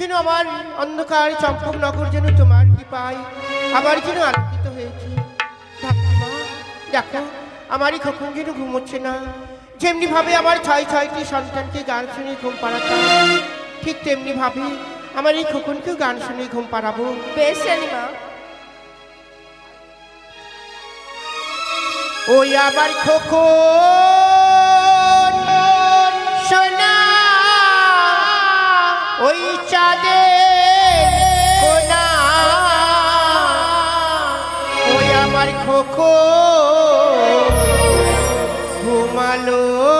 যেন আমার অন্ধকার চম্পক নগর যেন তোমার কি পাই আবার যেন আলোকিত হয়েছে। ঠাকুমা দেখো আমারই কখন যেন ঘুমোচ্ছে না। যেমনি ভাবে আমার ছয় ছয়টি সন্তানকে গান শুনে ঘুম পাড়াতাম ঠিক তেমনি ভাবে আমার এই খোকনকেও গান শুনে ঘুম পাড়াবো। বেশ রানীমা। ওই আবার খোকন চাঁদে কোনা। ওই আমার খোকো ঘুমালো।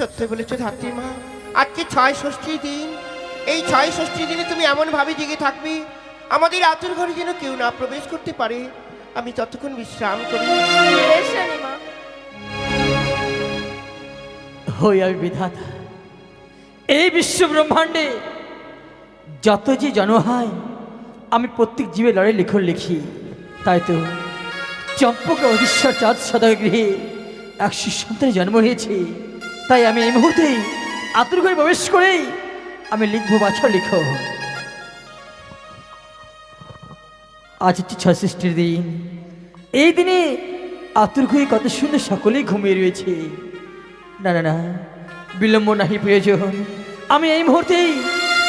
সত্যি বলেছ ধাত্রীমা আজকে ছয় ষষ্ঠী দিন। এই ছয় ষষ্ঠী দিনে তুমি এমন ভাবে জেগে থাকবে আমাদের আতুর ঘরে যেন কেউ না প্রবেশ করতে পারে। আমি ততক্ষণ বিশ্রাম করি। হই আমি বিধাতা এই বিশ্ব ব্রহ্মাণ্ডে যত যে জন্ম হয় আমি প্রত্যেক জীবে লড়াই লিখন লিখি। তাই তো চম্পকে অধীশ্বর চাঁদ সদয় গৃহে এক সুসন্তানের জন্ম হয়েছে। তাই আমি এই মুহূর্তেই আতুর ঘরে প্রবেশ করেই আমি লিখব বাছর লিখো আজ হচ্ছে ছয় সৃষ্টির দিন। এই দিনে আতুর ঘরে কত সুন্দর সকলেই ঘুমিয়ে রয়েছে। না না না, বিলম্ব নাহি প্রয়োজন। আমি এই মুহূর্তেই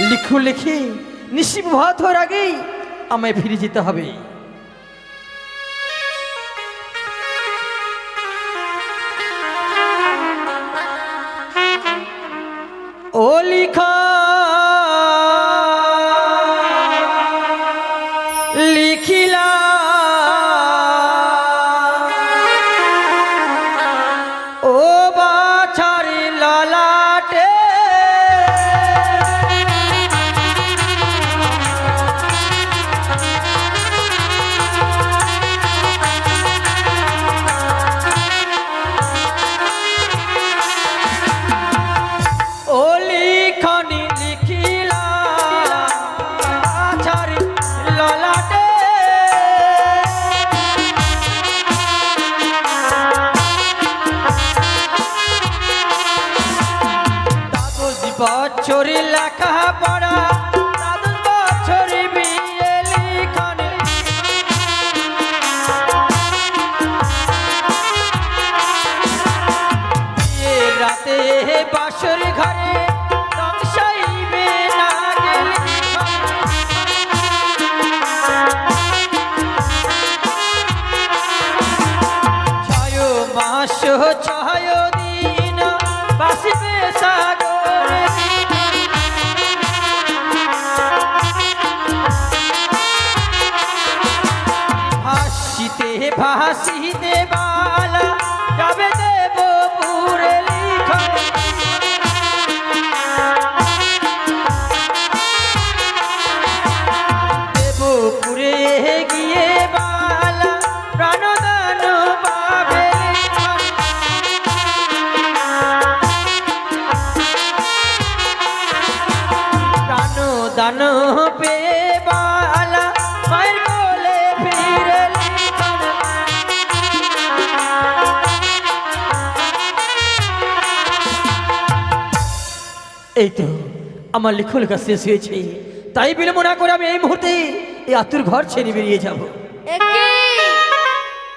লিখু লিখে নিশ্চিত ভাত হওয়ার আগেই আমায় ফিরে যেতে হবে। ও বছরে লেখা পড়া রাতে বাসর ঘরে ছয় দিন বাসিবে সাগরে। ভাসিতে এই তো আমার লেখা লেখা শেষ হয়েছে। তাই বিলম্ব না করে আমি এই মুহূর্তে এই আতুর ঘর ছেড়ে বেরিয়ে যাব।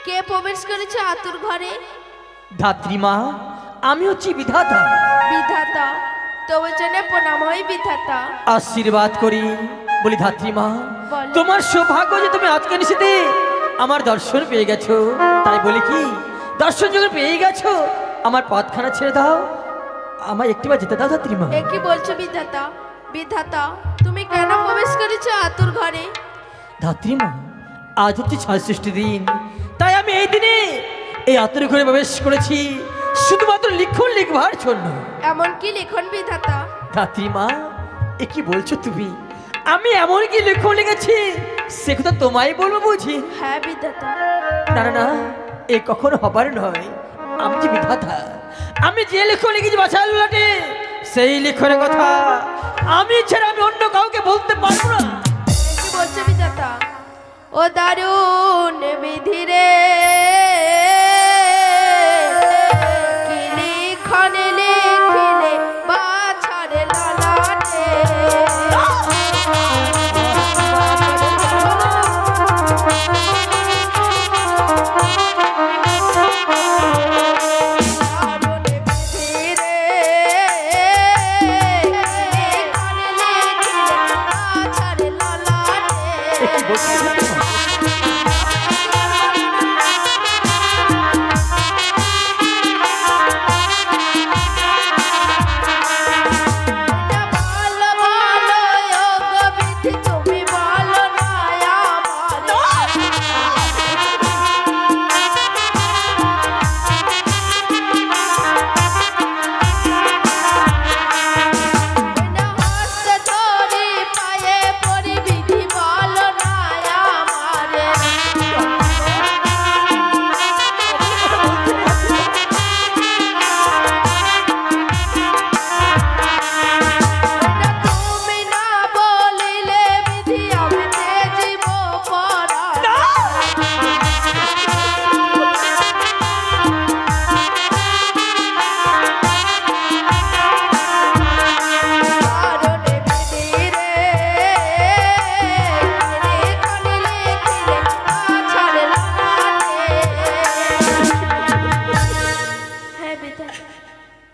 কে প্রবেশ করেছে আতুর ঘরে? ধাত্রীমা আমি হচ্ছি বিধাতা। বিধাতা তবে জন্য প্রণাম হয় বিধাতা। আশীর্বাদ করি। বলি ধাত্রী মা তোমার সৌভাগ্য যে তুমি আজকে নিশিতে আমার দর্শন পেয়ে গেছো। তাই বলি কি দর্শন যখন পেয়ে গেছো আমার পথখানা ছেড়ে দাও। আমায় একটিবার যেতে দাও ধাত্রীমা এ কি বলছো বিধাতা? বিধাতা তুমি কেন প্রবেশ করেছ আতুর ঘরে? ধাত্রীমা আজ হচ্ছে ছয় সৃষ্টি দিন। তাই আমি এই দিনে এই আতুর ঘরে প্রবেশ করেছি শুধুমাত্র লিখন লিখবার জন্য। এমন কি লেখন বিধাতা? ধাত্রীমা এ কি বলছো তুমি? আমি এমন কি লেখন লিখেছি সে কথা তোমায় বলব বুঝি। হ্যাঁ বিধাতা। না না না এ কখনো হবার নয়। আমি যে বিধাতা আমি যে লিখো লিখেছি বাসায় লোলাটি সেই লিখনের কথা। আমি ছাড়া আমি অন্য কাউকে বলতে পারব না। কি বলছো বিধাতা? ও দারুণ বিধি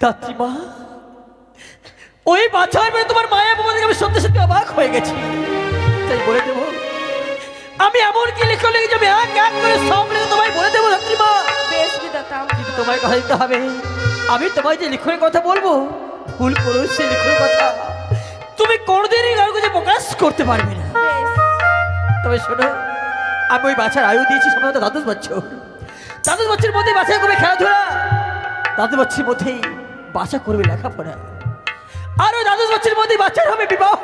দাত্রীমা ওই বাচ্চার মেয়ে তোমার মায়া বাবা আমি সত্যি সত্যি অবাক হয়ে গেছি। তাই বলে দেবো আমি এমন কি লিখে লিখে যাবে এক এক করে সব লিখে তোমায় বলে দেবো দাত্রীমা বেশ কিন্তু তোমায় কথা দিতে হবে আমি তোমায় যে লিখনের কথা বলব ভুল করো সে লিখনের কথা। তুমি কোনোদিনই কারও কাছে প্রকাশ করতে পারবে না। তবে শোনো আমি ওই বাচ্চার আয়ু দিয়েছি সম্ভবত দ্বাদশ বছর দ্বাদশ বছরের মধ্যেই বাচ্চা করবে খেলাধুলা। দ্বাদশ বছরের মধ্যেই বাচ্চা করবে লেখাপড়া। আর দ্বাদশ বছরের মধ্যেই বাচ্চার হবে বিবাহ।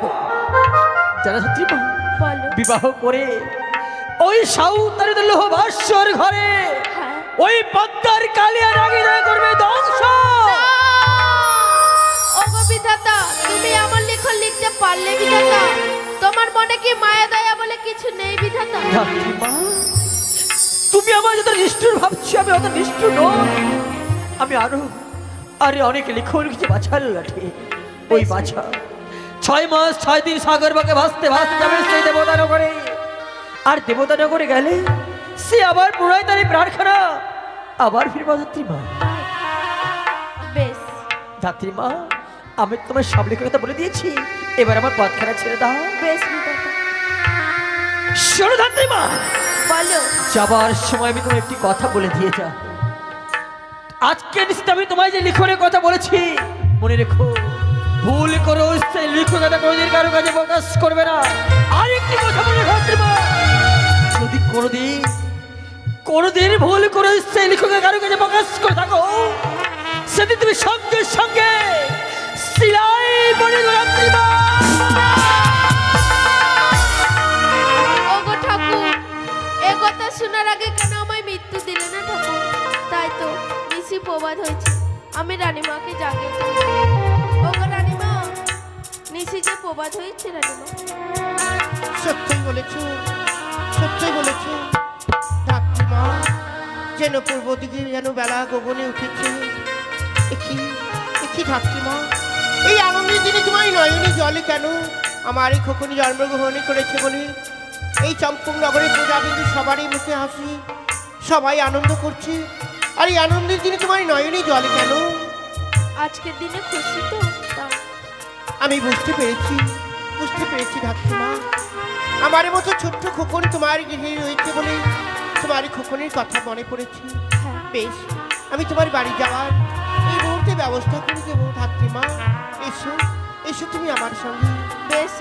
যারা সত্যি বিবাহ করে ওই সাউতারিত লোহ ভাস্বর ঘরে হ্যাঁ। ওই পদ্মার কালিয়া রাগি রাগিনা করবে ধ্বংস বিধাতা তুমি আমার লেখন লিখতে পারলে বিধাতা। তোমার মনে কি মায়া দয়া বলে কিছু নেই বিধাতা? তুমি আমার যত নিষ্ঠুর ভাবছ আমি অত নিষ্ঠুর নই। আমি আরও আরে অনেক লিখন কিছু বাছার লাঠি ওই বাছা। ছয় মাস ছয় দিন সাগর বাকে ভাসতে ভাসতে যাবে সেই দেবতা নগরে আর দেবতা নগরে গেলে সে আবার পুরাই তার প্রার্থনা আবার ফিরবা ধাত্রী মা। বেশ। ধাত্রী মা আমি তোমার লিখে কথা বলে দিয়েছি এবার আমার পথখানা ছেড়ে দাও। বেশ শোনো ধাত্রী মা বলো। যাবার সময় আমি তোমার একটি কথা বলে দিয়ে যা আজকে নিশ্চিত আমি তোমায় যে লিখনের কথা বলেছি, মনে রেখো ভুল করো সেই লিখো লিখনটা কোনোদিন কারও কাছে প্রকাশ করবে না আর একটি কথা মনে রেখো। যদি কোনোদিন কোনোদিন ভুল করে সেই লিখকে কারও কাছে প্রকাশ করে থাকো, সেদিন তুমি সঙ্গে সঙ্গে সিলাই বলে। ঠাকুর, এ কথা শোনার আগে কেন আমায় মৃত্যু দিলে না ঠাকুর তাই তো নিশি প্রবাদ হয়েছে। আমি রানীমাকে জাগিয়ে। ওগো রানীমা, নিশি যে প্রবাদ হয়েছে রানীমা। সত্যই বলেছ সত্যই বলেছ। ধাত্রীমা যেন পূর্ব দিকে যেন বেলা গগনে উঠেছে। একই একই ধাত্রীমা এই আনন্দের দিনে তোমার নয়নি জলে কেন? আমার এই খোকনি জন্মগ্রহণ করেছে বলে। এই চম্পক নগরের প্রজা কিন্তু সবারই মুখে হাসি, সবাই আনন্দ করছে। আর এই আনন্দের দিনে তোমার নয়নি জলে কেন? আজকের দিনে খুশি তো আমি বুঝতে পেরেছি বুঝতে পেরেছি ধাত্রীমা আমার মতো ছোট্ট খোকন তোমার গৃহে রয়েছে বলে তোমার খোকনের কথা মনে পড়েছে। হ্যাঁ। বেশ আমি তোমার বাড়ি যাওয়ার এই মুহূর্তে ব্যবস্থা করে দেবো ধাত্রীমা এসো এসো তুমি আমার সঙ্গে। বেশ